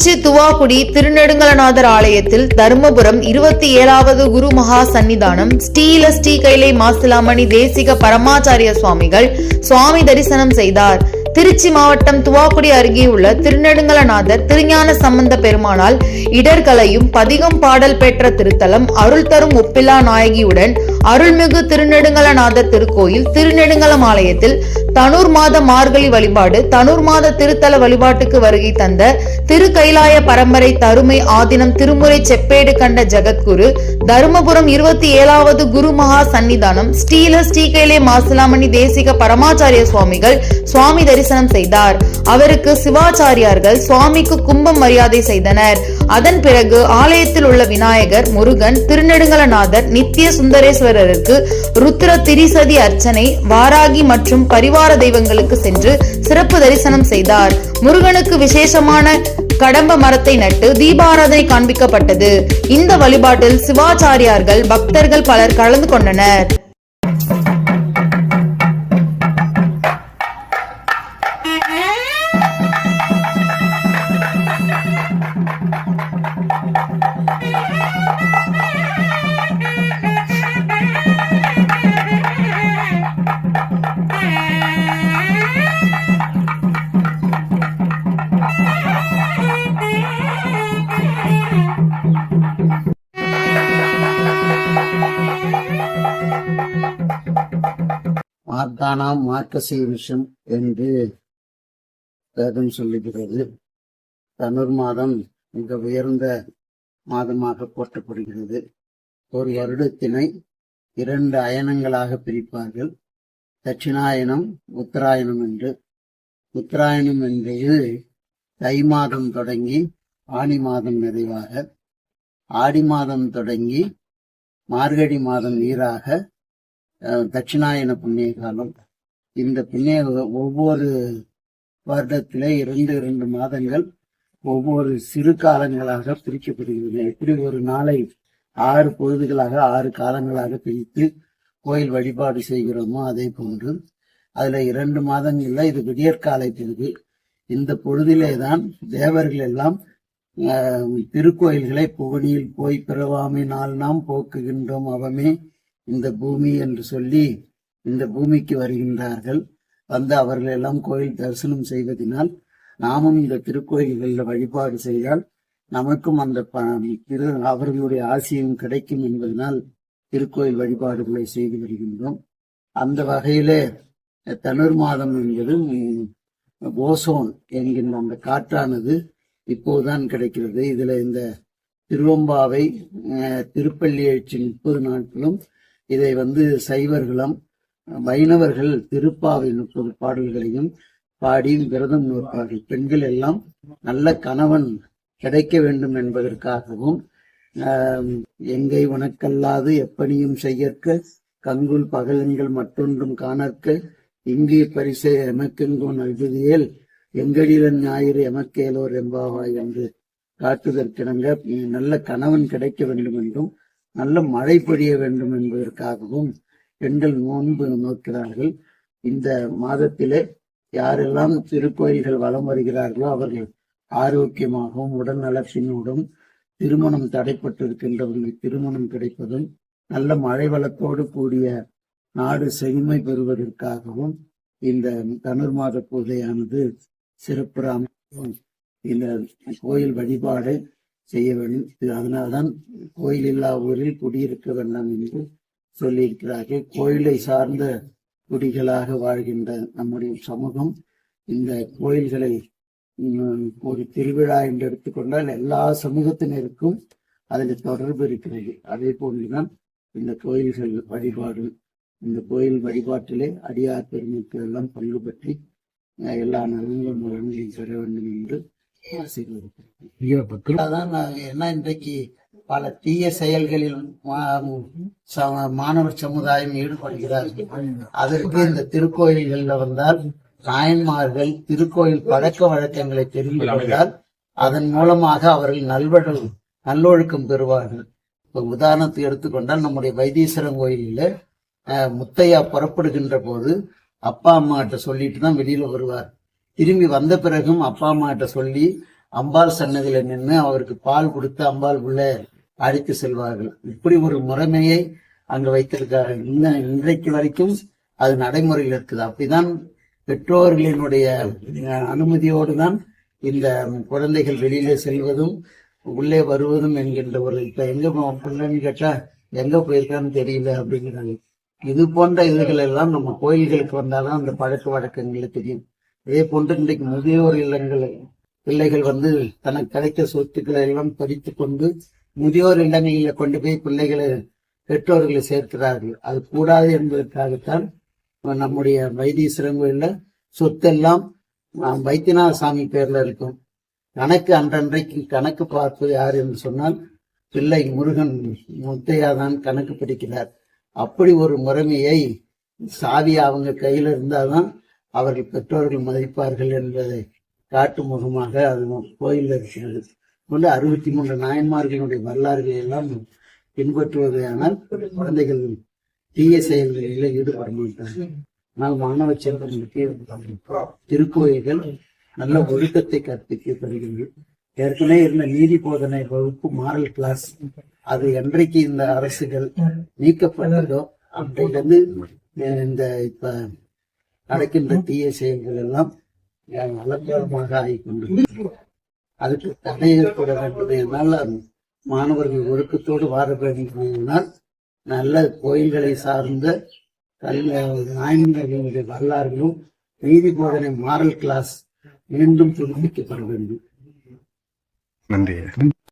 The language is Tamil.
திருச்சி துவாக்குடி திருநெடுங்கலநாதர் ஆலயத்தில் தருமபுரம் இருபத்தி ஏழாவது குரு மகா சன்னிதானம் ஸ்ரீல ஸ்ரீ கைலை மாசிலாமணி தேசிக பரமாச்சாரிய சுவாமிகள் சுவாமி தரிசனம் செய்தார். திருச்சி மாவட்டம் துவாக்குடி அருகே உள்ள திருநெடுங்கலநாதர் திருஞான சம்பந்த பெருமானால் இடர்களையும் பதிகம் பாடல் பெற்ற திருத்தலம் அருள் தரும் ஒப்பிலா நாயகியுடன் அருள்மிகு திருநெடுங்கலநாதர் திருக்கோயில் திருநெடுங்கலம் ஆலயத்தில் தனூர் மாத மார்கழி வழிபாடு தனூர் மாத திருத்தல வழிபாட்டுக்கு வருகை தந்த திரு கைலாய பரம்பரை தருமை ஆதினம் திருமுறை செப்பேடு கண்ட ஜெகத்குரு தருமபுரம் இருபத்தி ஏழாவது குரு மகா சன்னிதானம் ஸ்ரீல ஸ்ரீகைலே மாசிலாமணி தேசிக பரமாச்சாரிய சுவாமிகள் சுவாமி தரிசனம் செய்தார். அவருக்கு சிவாச்சாரியார்கள் சுவாமிக்கு கும்பம் மரியாதை செய்தனர். அதன் பிறகு ஆலயத்தில் உள்ள விநாயகர் முருகன் திருநெடுங்கலநாதர் நித்திய சுந்தரேஸ்வரருக்கு ருத்ர திரிசதி அர்ச்சனை வாராகி மற்றும் பரிவார தெய்வங்களுக்கு சென்று சிறப்பு தரிசனம் செய்தார். முருகனுக்கு விசேஷமான கடம்ப மரத்தை நட்டு தீபாராதனை காண்பிக்கப்பட்டது. இந்த வழிபாட்டில் சிவாச்சாரியார்கள் பக்தர்கள் பலர் கலந்து கொண்டனர். மார்க்கானாம் மார்க்கசி விஷம் என்று வேதம் சொல்லுகிறது. தனுர் மாதம் மிக உயர்ந்த மாதமாக போற்றப்படுகிறது. ஒரு வருடத்தினை இரண்டு அயனங்களாக பிரிப்பார்கள். தட்சிணாயனம் உத்தராயணம் என்று. உத்தராயணம் என்பது தை மாதம் தொடங்கி ஆனி மாதம் நிறைவாக ஆடி மாதம் தொடங்கி மார்கழி மாதம் நீராக தட்சிணாயன புண்ணிய காலம் இந்த புண்ணிய ஒவ்வொரு வருடத்திலே இரண்டு இரண்டு மாதங்கள் ஒவ்வொரு சிறு காலங்களாக பிரிக்கப்படுகிறது. எப்படி ஒரு நாளை ஆறு பொழுதுகளாக ஆறு காலங்களாக பிரித்து கோயில் வழிபாடு செய்கிறோமோ அதே போன்று அதுல இரண்டு மாதங்கள்ல இது விடியற்காலை பொழுது இந்த பொழுதிலே தான் தேவர்கள் எல்லாம் திருக்கோயில்களை புவனியில் போய் பிறவாமை நாள் நாம் போக்குகின்றோம் அவமே இந்த பூமி என்று சொல்லி இந்த பூமிக்கு வருகின்றார்கள். வந்து அவர்கள் எல்லாம் கோயில் தரிசனம் செய்வதனால் நாமும் இந்த திருக்கோயில்களில் வழிபாடு செய்தால் நமக்கும் அந்த ப- அவர்களுடைய ஆசையும் கிடைக்கும் என்பதனால் திருக்கோயில் வழிபாடுகளை செய்து வருகின்றோம். அந்த வகையிலே தனுர் மாதம் என்பது ஓசோன் என்கின்ற அந்த காற்றானது இப்போதுதான் கிடைக்கிறது. இதுல இந்த திருவம்பாவை திருப்பள்ளி எழுச்சி முப்பது நாட்களும் இதை வந்து சைவர்களும் வைணவர்கள் திருப்பாவை முப்பது பாடல்களையும் பாடி விரதம் நோப்பார்கள் பெண்கள் எல்லாம் நல்ல கணவன் கிடைக்க வேண்டும் என்பதற்காகவும் எங்கை உனக்கல்லாது எப்பணியும் செய்யற்க கங்குல் பகலங்கள் மற்றொன்றும் காணற்க இங்கே பரிசை எமக்கெங்கோன் நல்குதியேல் எங்கடிலன் ஞாயிறு எமக்கேலோர் எம்பாவாய் என்று காட்டுதற்கிணங்க நல்ல கணவன் கிடைக்க வேண்டும் என்றும் நல்ல மழை பொழிய வேண்டும் என்பதற்காகவும் பெண்கள் நோன்பு நோக்கிறார்கள். இந்த மாதத்திலே யாரெல்லாம் திருக்கோயில்கள் வலம் வருகிறார்களோ அவர்கள் ஆரோக்கியமாகவும் உடல் நலத்தினோடும் திருமணம் தடைப்பட்டிருக்கின்றவர்கள் திருமணம் கிடைப்பதும் நல்ல மழை வளத்தோடு கூடிய நாடு செழுமை பெறுவதற்காகவும் இந்த தனுர்மாத பூஜையானது சிறப்புற இந்த கோயில் வழிபாடு செய்ய வேண்டும். அதனால்தான் கோயில் இல்லா ஊரில் குடியிருக்க வேண்டாம் என்று சொல்லியிருக்கிறார்கள். கோயிலை சார்ந்த குடிகளாக வாழ்கின்ற நம்முடைய சமூகம் இந்த கோயில்களை ஒரு திருவிழா என்று எடுத்துக்கொண்டால் எல்லா சமூகத்தினருக்கும் அதில் தொடர்பு இருக்கிறது. அதே போன்றுதான் இந்த கோயில்கள் வழிபாடு இந்த கோயில் வழிபாட்டிலே அடியார் பெருமைக்கு எல்லாம் பங்கு பற்றி எல்லா நலன்களும் வழங்கி பெற வேண்டும் என்று அதான் என்ன இன்றைக்கு பல தீய செயல்களில் மா- ச- மாணவர் சமுதாயம் ஈடுபடுகிறார்கள் அதற்கு இந்த திருக்கோயில்கள்ல வந்தால் நாயன்மார்கள் திருக்கோயில் பழக்க வழக்கங்களை தெரிந்து கொண்டால் அதன் மூலமாக அவர்கள் நல்வழி நல்லொழுக்கம் பெறுவார்கள். இப்ப உதாரணத்தை எடுத்துக்கொண்டால் நம்முடைய வைத்தீஸ்வரன் கோயிலில் அஹ், முத்தையா புறப்படுகின்ற போது அப்பா அம்மாட்ட சொல்லிட்டு தான் வெளியில வருவார். திரும்பி வந்த பிறகும் அப்பா அம்மாட்ட சொல்லி அம்பாள் சன்னதியில நின்று அவருக்கு பால் கொடுத்து அம்பாள் உள்ள அழைத்து செல்வார்கள். இப்படி ஒரு முறைமையை அங்கு வைத்திருக்கிறார் இந்த இன்றைக்கு வரைக்கும் அது நடைமுறையில் இருக்குது. அப்படிதான் பெற்றோர்களினுடைய அனுமதியோடு தான் இந்த குழந்தைகள் வெளியில செல்வதும் உள்ளே வருவதும் என்கின்ற ஒரு இப்ப எங்க பிள்ளைன்னு கேட்டா எங்க போயிருக்கான்னு தெரியல அப்படிங்கிறாங்க. இது போன்ற இதுகள் எல்லாம் நம்ம கோயில்களுக்கு வந்தாலும் அந்த பழக்க வழக்கங்கள் தெரியும். இதே போன்று இன்றைக்கு முதியோர் இல்லங்களை பிள்ளைகள் வந்து தனக்கு கிடைத்த சொத்துக்களை எல்லாம் பறித்து கொண்டு முதியோர் இல்லங்களில் கொண்டு போய் பிள்ளைகளை பெற்றோர்களை சேர்க்கிறார்கள். அது கூடாது என்பதற்காகத்தான் நம்முடைய வைத்தீஸ்வரங்களில் சொத்தெல்லாம் வைத்தியநாத சாமி பேர்ல இருக்கும். கணக்கு அன்றன்றைக்கு கணக்கு பார்ப்பது யார் என்று சொன்னால் பிள்ளை முருகன் முத்தையாதான் கணக்கு பிடிக்கிறார். அப்படி ஒரு முறைமையை சாவி அவங்க கையில இருந்தால்தான் அவர்கள் பெற்றோர்கள் மதிப்பார்கள் என்பதை காட்டும் முகமாக அது கோயிலில் இருக்கிறது கொண்டு அறுபத்தி மூன்று நாயன்மார்களுடைய வரலாறுகளை எல்லாம் பின்பற்றுவதையானால் குழந்தைகள் தீய செயல்களில் ஈடுபட மாட்டார்கள். ஆனால் மாணவ செல்வங்களுக்கு திருக்கோயில்கள் நல்ல ஒழுக்கத்தை கற்பிக்கப்படுகிறது ஏற்கனவே இருந்த நீதி போதனை வகுப்பு மாரல் கிளாஸ் அது என்றைக்கு இந்த அரசுகள் நீக்கப்பட்டதோ அன்றையிலிருந்து இந்த இப்ப நடக்கின்ற தீய செயல்கள் எல்லாம் அஹ், ஆகிக்கொண்டு அதுக்கு தடை ஏற்பட வேண்டும் என்றால் மாணவர்கள் ஒழுக்கத்தோடு வாழ வேண்டும் என்றால் நல்ல கோயில்களை சார்ந்த கல்வி நாயன்களுடைய வரலாறுகளும் நீதி போதனை மாரல் கிளாஸ் மீண்டும் புதுப்பிக்கப்பட வேண்டும். நன்றி.